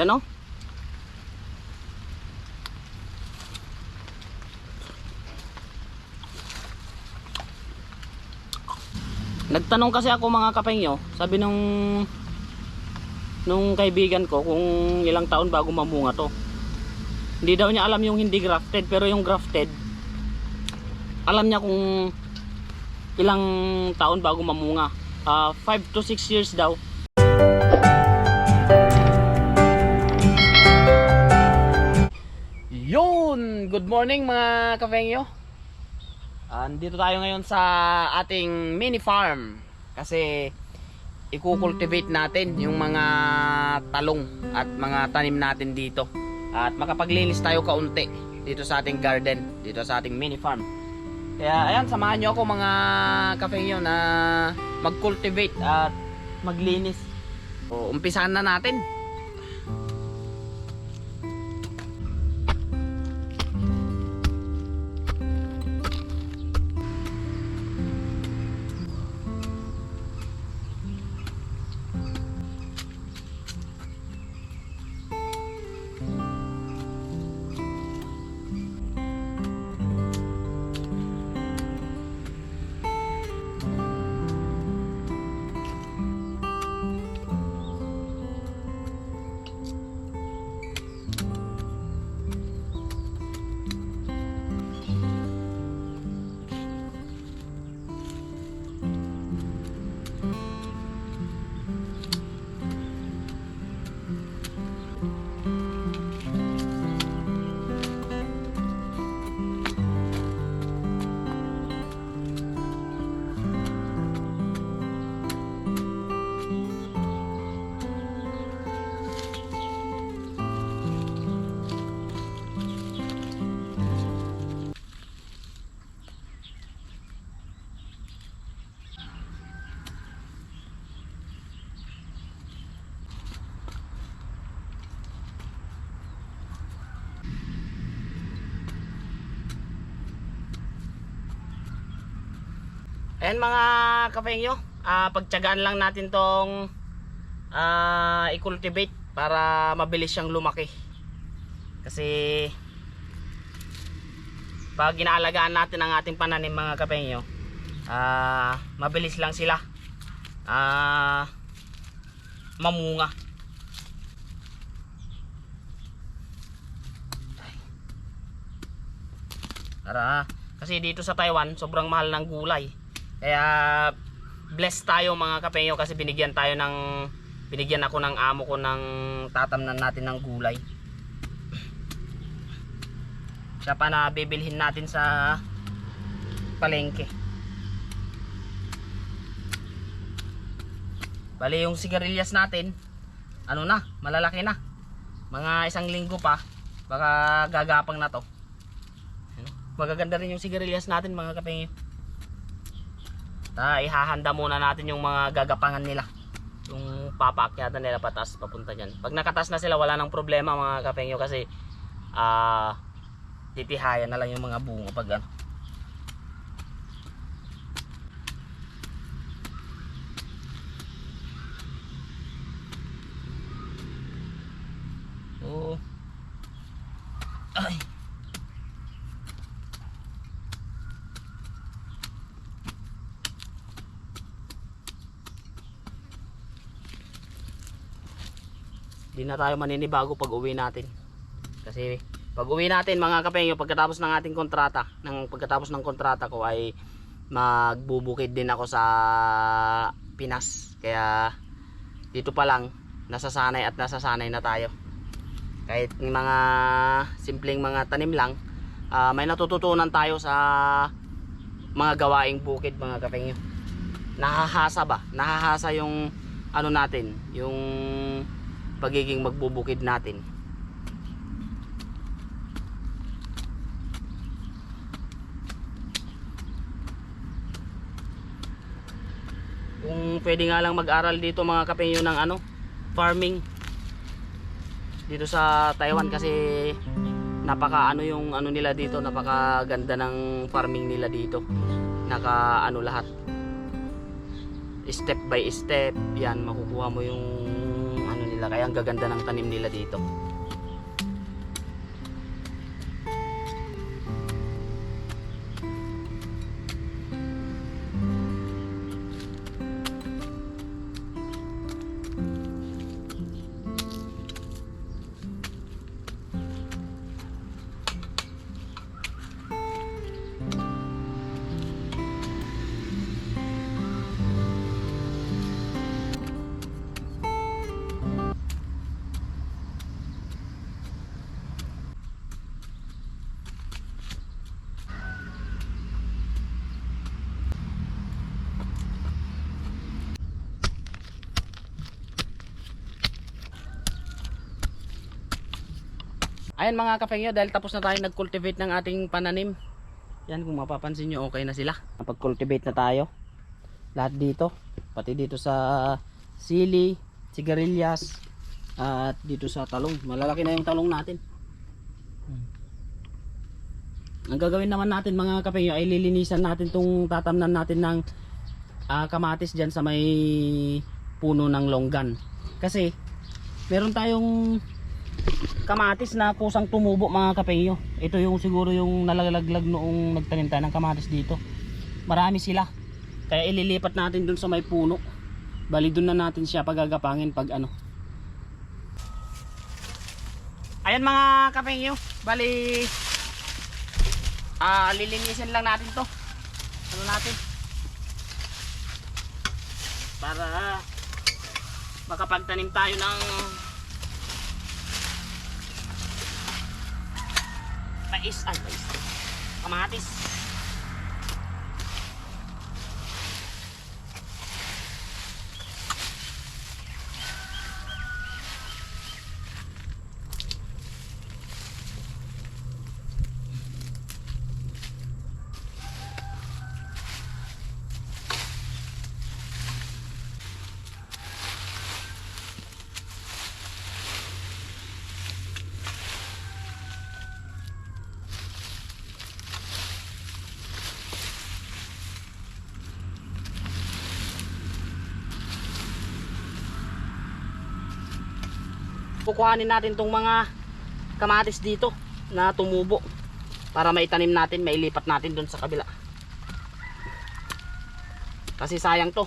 Yan o. Nagtanong kasi ako mga kapengyo, sabi nung nung kaibigan ko kung ilang taon bago mamunga to. Hindi daw niya alam yung hindi grafted pero yung grafted alam niya kung ilang taon bago mamunga. 5 to 6 years daw. Good morning mga kafengyo. Andito tayo ngayon sa ating mini farm kasi ikukultivate natin yung mga talong at mga tanim natin dito. At makapaglinis tayo kaunti dito sa ating garden dito sa ating mini farm. Kaya ayan samahan nyo ako mga kafengyo na mag-cultivate at maglinis. So, umpisahan na natin Ayan mga kapengyo, ah pagtyagaan lang natin tong ah i-cultivate para mabilis siyang lumaki. Kasi pag inaalagaan natin ang ating pananim mga kapengyo, ah mabilis lang sila ah mamunga. Para kasi dito sa Taiwan sobrang mahal ng gulay. Kaya blessed tayo mga kapeyo kasi binigyan tayo ng binigyan ako ng amo ko ng tatamnan natin ng gulay. Siya pa na bibilhin natin sa palengke. Bali yung sigarilyas natin, ano na, malalaki na. Mga isang linggo pa, baka gagapang na to. Ano? Magaganda rin yung sigarilyas natin mga kapeyo. Ta, ihahanda muna natin yung mga gagapangan nila. Yung papaakyatan nila patas papunta diyan. Pag nakatas na sila wala nang problema mga kapengyo kasi ah titihayan na lang yung mga bunga pag ano. Oh. Ay. Di na tayo maninibago pag uwi natin. Kasi pag uwi natin mga kapengyo pagkatapos ng ating kontrata, ng pagkatapos ng kontrata ko ay magbubukid din ako sa Pinas. Kaya dito pa lang nasasanay at nasasanay na tayo. Kahit mga simpleng mga tanim lang, ah, may natututunan tayo sa mga gawaing bukid mga kapengyo. Nahahasa ba? Nahahasa yung ano natin, yung pagiging magbubukid natin. Kung pwede nga lang mag-aral dito mga kapenyo ng ano, farming dito sa Taiwan kasi napaka ano yung ano nila dito, napaka ganda ng farming nila dito. Naka ano lahat. Step by step, yan makukuha mo yung nila kaya ang gaganda ng tanim nila dito Ayan mga kapengyo, dahil tapos na tayo nag-cultivate ng ating pananim. Yan, kung mapapansin nyo, okay na sila. Napag-cultivate na tayo. Lahat dito. Pati dito sa sili, sigarilyas, at dito sa talong. Malalaki na yung talong natin. Ang gagawin naman natin mga kapengyo ay lilinisan natin tong tatamnan natin ng ah, kamatis dyan sa may puno ng longgan. Kasi meron tayong kamatis na kusang tumubo mga kapengyo. Ito yung siguro yung nalalaglag noong nagtanim ng kamatis dito. Marami sila. Kaya ililipat natin dun sa may puno. Bali dun na natin siya pagagapangin pag ano. Ayan mga kapengyo. Bali ah lilinisin lang natin to. Ano natin? Para makapagtanim tayo ng mais ay mais kamatis kukuhanin natin tong mga kamatis dito na tumubo para maitanim natin mailipat natin doon sa kabila. Kasi sayang to.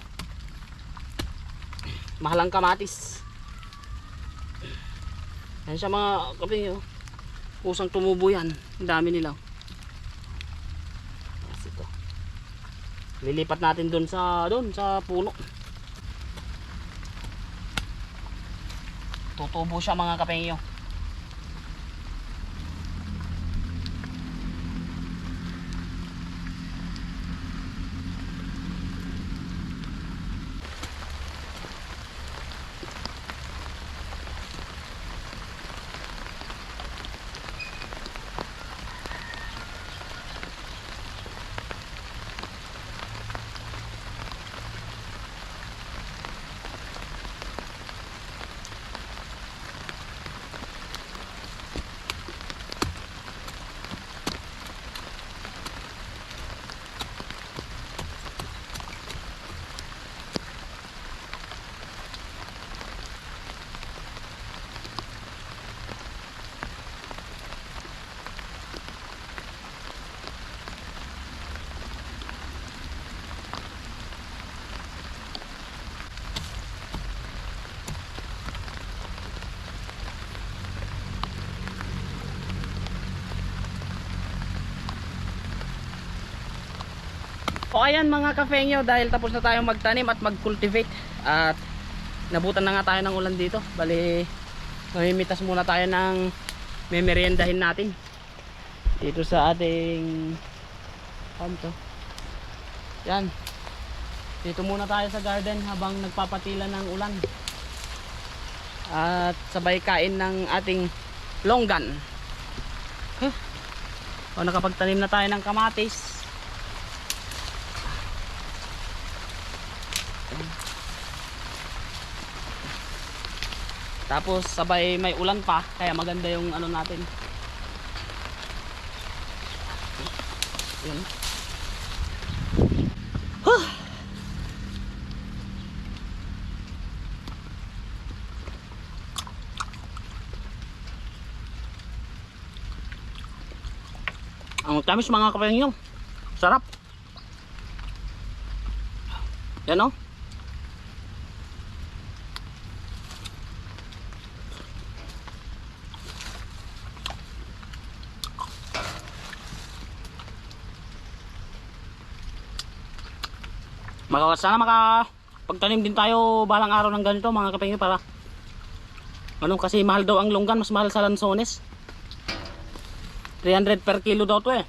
Mahalang kamatis. Yan siya mga kape oh. kusang tumubo yan. Ang dami nila Yes, ito. lilipat natin doon sa doon sa puno tutubo siya mga kapengyo O ayan mga kafengyo dahil tapos na tayong magtanim at mag-cultivate at nabutan na nga tayo ng ulan dito. Bali mamimitas muna tayo ng memeryendahin natin dito sa ating ano to? Yan. Dito muna tayo sa garden habang nagpapatila ng ulan. At sabay kain ng ating longgan. Huh? O nakapagtanim na tayo ng kamatis. Tapos sabay may ulan pa kaya maganda yung ano natin. Yun. Ang tamis mga kapayang Sarap. Yan o. No? Maka sana maka pagtanim din tayo balang araw ng ganito mga kapengyo para ano kasi mahal daw ang longgan mas mahal sa lansones. 300 per kilo daw to eh.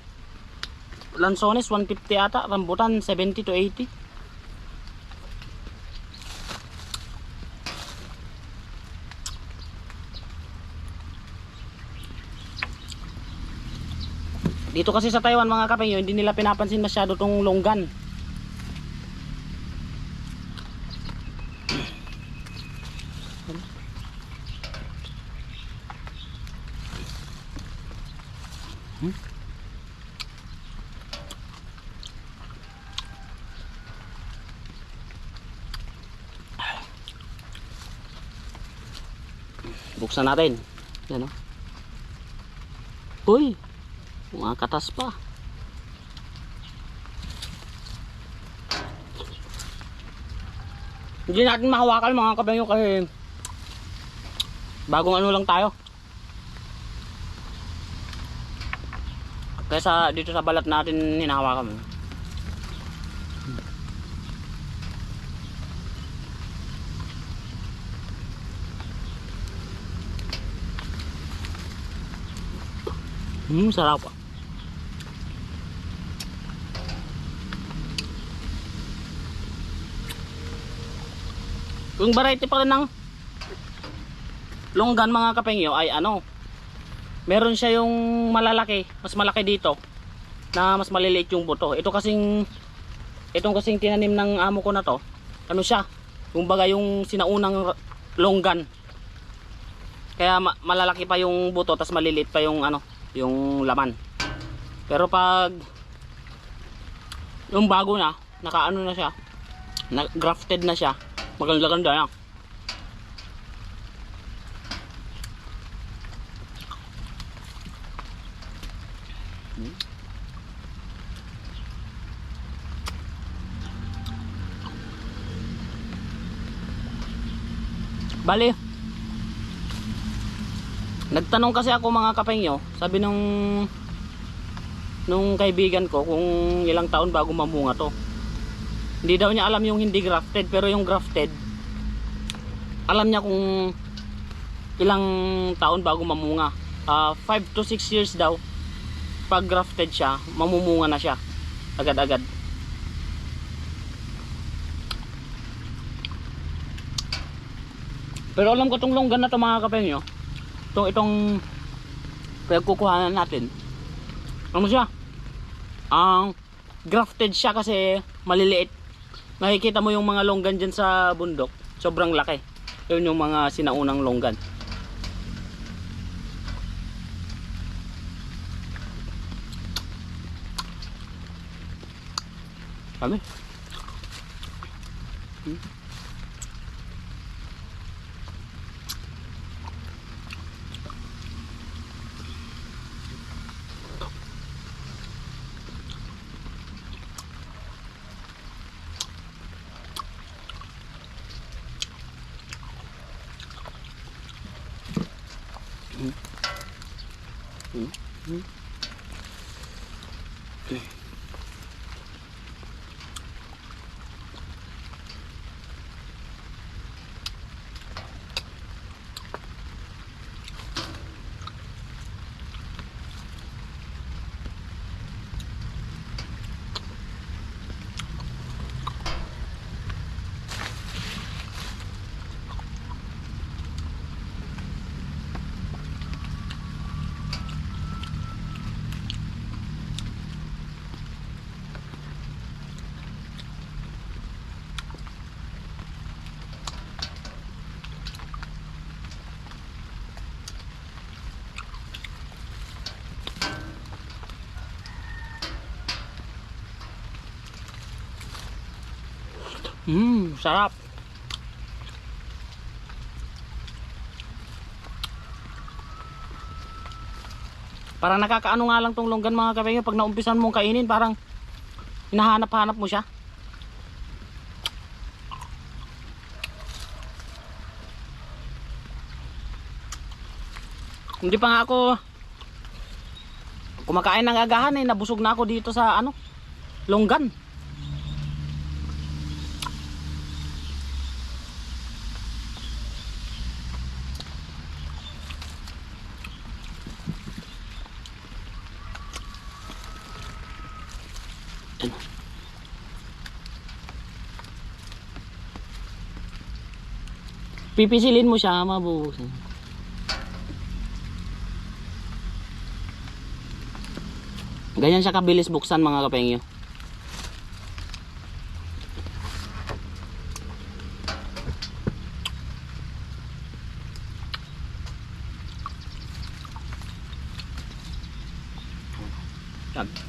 Lansones 150 ata rambutan 70 to 80 dito kasi sa Taiwan mga kapengyo hindi nila pinapansin masyado tong longgan Buksan natin. Yan o. Uy! Mga katas pa. Hindi natin mahawakan mga kabayo kasi bagong ano lang tayo. Kaya dito sa balat natin hinahawakan. Hmm, sarap. Yung variety pa rin ng longgan mga kapengyo ay ano, meron siya yung malalaki, mas malaki dito na mas maliliit yung buto. Ito kasing itong kasing tinanim ng amo ko na to, ano siya, yung baga yung sinaunang longgan. Kaya ma- malalaki pa yung buto tas maliliit pa yung ano, yung laman. Pero pag yung bago na, nakaano na siya, na grafted na siya, maganda-ganda na. Bali, Nagtanong kasi ako mga kapengyo, sabi nung nung kaibigan ko kung ilang taon bago mamunga to. Hindi daw niya alam yung hindi grafted pero yung grafted alam niya kung ilang taon bago mamunga. 5 to 6 years daw pag grafted siya, mamumunga na siya agad-agad. Pero alam ko tong longgan na to mga kapengyo itong itong pagkukuhanan natin. Ano siya? Ang grafted siya kasi maliliit. Nakikita mo yung mga longgan dyan sa bundok. Sobrang laki. Yun yung mga sinaunang longgan. Kami? Hmm. Mm-hmm. Mmm, sarap. Parang nakakaano nga lang tong longgan mga kapengyo. Pag naumpisan mong kainin, parang hinahanap-hanap mo siya. Hindi pa nga ako kumakain ng agahan eh. Nabusog na ako dito sa ano, longgan. Pipisilin mo siya, mabubusin. Ganyan siya kabilis buksan mga kapengyo. Tag.